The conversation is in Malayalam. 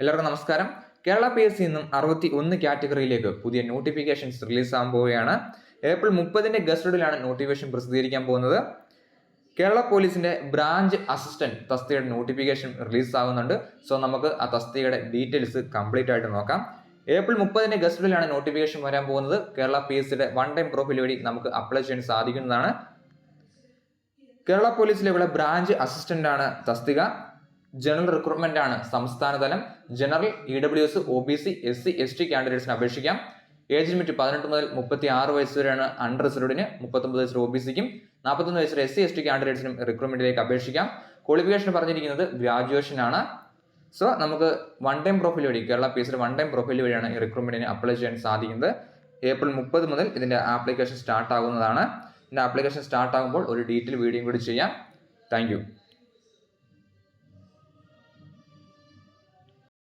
എല്ലാവർക്കും നമസ്കാരം. കേരള പി എസ് സി നിന്നും അറുപത്തി ഒന്ന് കാറ്റഗറിയിലേക്ക് പുതിയ നോട്ടിഫിക്കേഷൻസ് റിലീസ് ആകാൻ പോവുകയാണ്. ഏപ്രിൽ മുപ്പതിന്റെ ഗസ്റ്റഡിലാണ് നോട്ടിഫിക്കേഷൻ പ്രസിദ്ധീകരിക്കാൻ പോകുന്നത്. കേരള പോലീസിന്റെ ബ്രാഞ്ച് അസിസ്റ്റന്റ് തസ്തികയുടെ നോട്ടിഫിക്കേഷൻ റിലീസ് ആകുന്നുണ്ട് സോ നമുക്ക് ആ തസ്തികയുടെ ഡീറ്റെയിൽസ് കംപ്ലീറ്റ് ആയിട്ട് നോക്കാം. ഏപ്രിൽ മുപ്പതിന്റെ ഗസ്റ്റഡിലാണ് നോട്ടിഫിക്കേഷൻ വരാൻ പോകുന്നത്. കേരള പി എസ് സിയുടെ വൺ ടൈം പ്രൊഫൈൽ വഴി നമുക്ക് അപ്ലൈ ചെയ്യാൻ സാധിക്കുന്നതാണ്. കേരള പോലീസിലെ ഇവിടെ ബ്രാഞ്ച് അസിസ്റ്റന്റ് ആണ് തസ്തിക. ജനറൽ റിക്രൂട്ട്മെന്റ് ആണ് സംസ്ഥാനതലം general E W S O B C S C S T കാൻഡിഡേറ്റ്സിന് അപേക്ഷിക്കാം. ഏജ് ലിമിറ്റ് പതിനെട്ട് മുതൽ മുപ്പത്തി ആറ് വയസ്സ് വരെയാണ് അണ്ടർ റിസർവഡിന് മുപ്പത്തൊമ്പത് വയസ്സ് ഒ ബി സിക്കും നാൽപ്പത്തൊന്ന് വയസ്സ് എസ് സി എസ് ടി കാൻഡിഡേറ്റ്സിനും റിക്രൂട്ട്മെന്റിലേക്ക് അപേക്ഷിക്കാം. ക്വാളിഫിക്കേഷൻ പറഞ്ഞിരിക്കുന്നത് ഗ്രാജുവേഷൻ ആണ്. സോ നമുക്ക് വൺ ടൈം പ്രൊഫൈൽ വഴി Kerala P S one time profile വഴിയാണ് ഈ റിക്രൂട്ട്മെന്റിന് അപ്ലൈ ചെയ്യാൻ സാധിക്കുന്നത്. ഏപ്രിൽ മുപ്പത് മുതൽ ഇതിന്റെ ആപ്ലിക്കേഷൻ സ്റ്റാർട്ട് ആകുന്നതാണ്. ഇതിന്റെ ആപ്ലിക്കേഷൻ സ്റ്റാർട്ട് ആകുമ്പോൾ ഒരു ഡീറ്റെയിൽ വീഡിയോ കൂടി ചെയ്യാം. താങ്ക്